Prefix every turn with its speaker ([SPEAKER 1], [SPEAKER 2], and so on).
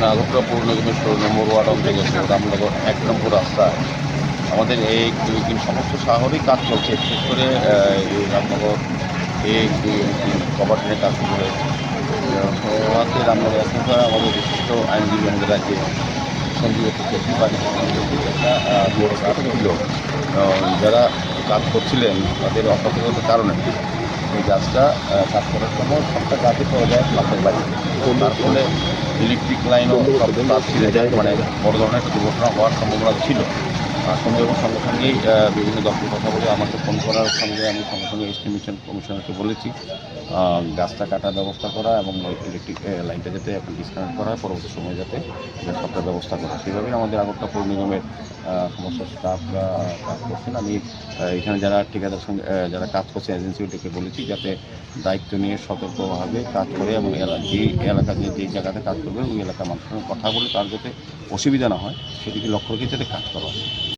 [SPEAKER 1] নাগরপুরা পূর্ণ কিন্তু ষোলো নম্বর ওয়ার্ড অন্তর্গত রামনগর এক নম্বর রাস্তায় আমাদের এই দুই তিন সমস্ত শহরেই কাজ চলছে, বিশেষ করে এই রামনগর এই দুই তিন কভার ট্রেনের কাজ শুরু হয়েছে। হওয়াতে রামনগর এক নম্বর আমাদের বিশিষ্ট আইনজীবী আমাদের রাজ্যে সঞ্জীব একটা যারা কাজ করছিলেন তাদের অসতর্কতার কারণে এই গাছটা কাজ করার সময় সবটা গাছে পড়ে যায় পাশের বাড়ি তার ফলে ইলেকট্রিক লাইনও সব তার ছিঁড়ে যায় মানে বড় ধরনের দুর্ঘটনা হওয়ার সম্ভাবনা ছিল। সঙ্গে এবং সঙ্গে সঙ্গেই বিভিন্ন দপ্তর কথা বলে আমাকে ফোন করার সঙ্গে আমি সঙ্গে সঙ্গে এস্টিমেশন কমিশনারকে বলেছি। গাছটা কাটার ব্যবস্থা করা এবং ইলেকট্রিক লাইনটা যাতে এখন ডিসকানেক্ট করা হয়, পরবর্তী সময় যাতে সবটা ব্যবস্থা করা সেইভাবেই আমাদের আগরতলা পৌর নিগমের সমস্ত স্টাফরা কাজ করছেন। আমি এখানে যারা ঠিকাদার সঙ্গে যারা কাজ করছে এজেন্সিগুলোকে বলেছি যাতে দায়িত্ব নিয়ে সতর্কভাবে কাজ করে এবং যে এলাকা যে যে জায়গাতে কাজ করবে, ওই এলাকার মানুষের কথা বলে তার যাতে অসুবিধা না হয়, সেদিকে লক্ষ্য রেখে যাতে কাজ করা হয়।